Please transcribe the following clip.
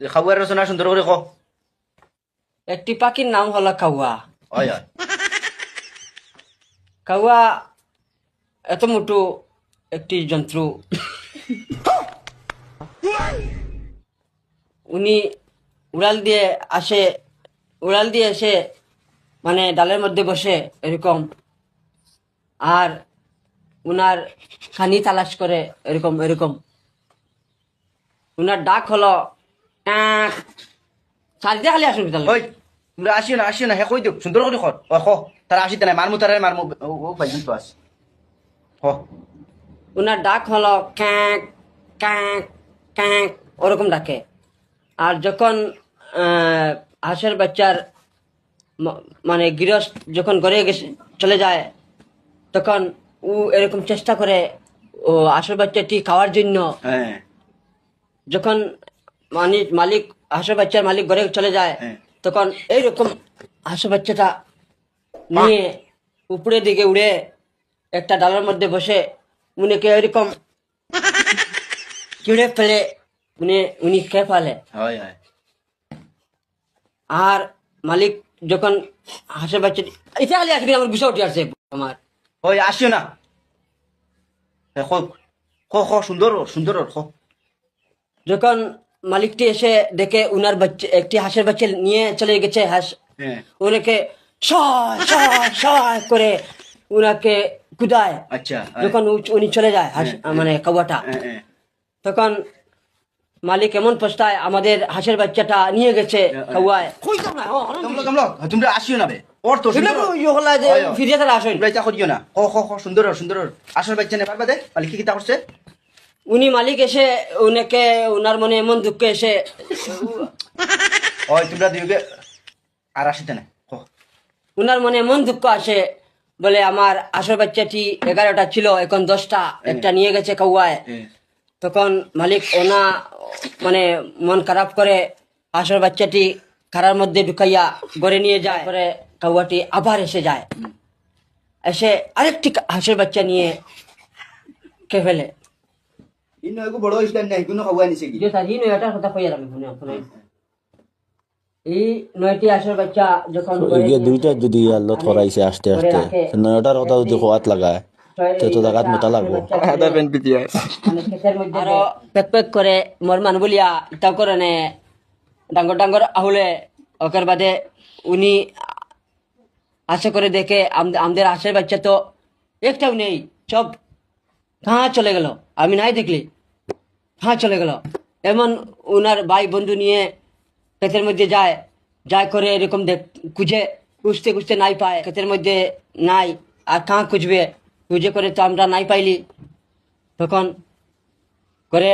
খাবার রচনা সুন্দর করে কো। একটি পাখির নাম হলো কাউয়া হয় কাউয়া এত মোটো একটি যন্ত্র। উনি উড়াল দিয়ে আসে উড়াল দিয়ে এসে মানে ডালের মধ্যে বসে এরকম। আর উনার খানি তালাশ করে এরকম এরকম। উনার ডাক হলো "ট্যাঁক।" চারিদিকে খালি আসুন বিদ্যালয় ওই তোমরা আসিও না আসিও না হে কই দিও সুন্দর করে কর ও কো তারা আসিতে নাই মারমু তারা মারমু ও ও তো আস হ ওনার ডাক হলো ক্যাঁক ক্যাঁক ক্যাঁক ওরকম ডাকে। আর যখন হাঁসের বাচ্চার মানে গৃহস্থ যখন ঘরে গেছে চলে যায় তখন ও এরকম চেষ্টা করে ও হাঁসের বাচ্চাটি খাওয়ার জন্য। হ্যাঁ যখন মানে মালিক হাঁসের বাচ্চার মালিক ঘরে চলে যায়। হ্যাঁ। তখন এইরকম হাঁসের বাচ্চাটা নিয়ে উপরের দিকে উড়ে একটা ডালার মধ্যে বসে উনিকে এরকম চিড়ে ফেলে উনি উনি খেয়ে ফেলে। আর মালিক যখন হাঁসের বাচ্চা এটা খালি আজকে আমার বিষয় উঠে আসছে আমার। ওই আসিও না। কো সুন্দর সুন্দর যখন মালিকটি এসে দেখে উনার বাচ্চা একটি হাঁসের বাচ্চা নিয়ে চলে গেছে হাঁস। হ্যাঁ। ওনাকে সয় করে উনাকে কুদায়। আচ্ছা হ্যাঁ, যখন উনি চলে যায় হাঁস- মানে হ্যাঁ, হ্যাঁ। তখন মালিক এমন পস্তায় আমাদের হাঁসের বাচ্চাটা নিয়ে গেছে তোমরা? আসিও না বে। ওর তো সুন্দর। হয়, হয়। তারা আসেন। না। কো সুন্দর সুন্দর। আসল বাচ্চা নে পারবা দে? মালিক কি কিতা করছে? উনি মালিক এসে উনাকে উনার মনে এমন দুঃখ এসে ওই তোমরা দুইকে আর আসিতে না উনার মনে এমন দুঃখ আসে বলে আমার আসল বাচ্চাটি এগারোটা ছিল এখন দশটা একটা নিয়ে গেছে কাউয়ায়। হ্যাঁ। তখন মালিক ওনা মানে মন খারাপ করে আসল বাচ্চাটি খারার মধ্যে ঢুকাইয়া ঘরে নিয়ে যায়। পরে কাউয়াটি আবার এসে যায়। এসে আরেকটি হাঁসের বাচ্চা নিয়ে কে ফেলে। ইনো এগো বড় ইসলাম নাই কোনো খাওয়া নিছে কি? যে সাজি নয়টার কথা কইয়া আমি শুনে শুনে এই নয়টি হাঁসের বাচ্চা যখন ঘরে দুইটা যদি আল্লত করাইছে আস্তে আস্তে নয়টার কথা যদি খোয়াত লাগায় তো তো জাগাত মোটা লাগবো। আধা পেন আরও পেক পেক করে মোর মান বলিয়া ইটা করে নে? ডাঙ্গর ডাঙ্গর আহুলে ওকের বাদে উনি আশা করে দেখে আম- আমাদের আশের বাচ্চা তো একটাও নেই সব কাহা চলে গেল। আমি নাই দেখলি। কাহা চলে গেল। এমন ওনার ভাই বন্ধু নিয়ে ক্ষেতের মধ্যে যায় যায় করে এরকম দেখ, খুঁজে, খুঁজতে খুঁজতে নাই পায়। ক্ষেতের মধ্যে নাই, আর কাঁ খুঁজবে? খুঁজে করে তো আমরা নাই পাইলি। তখন করে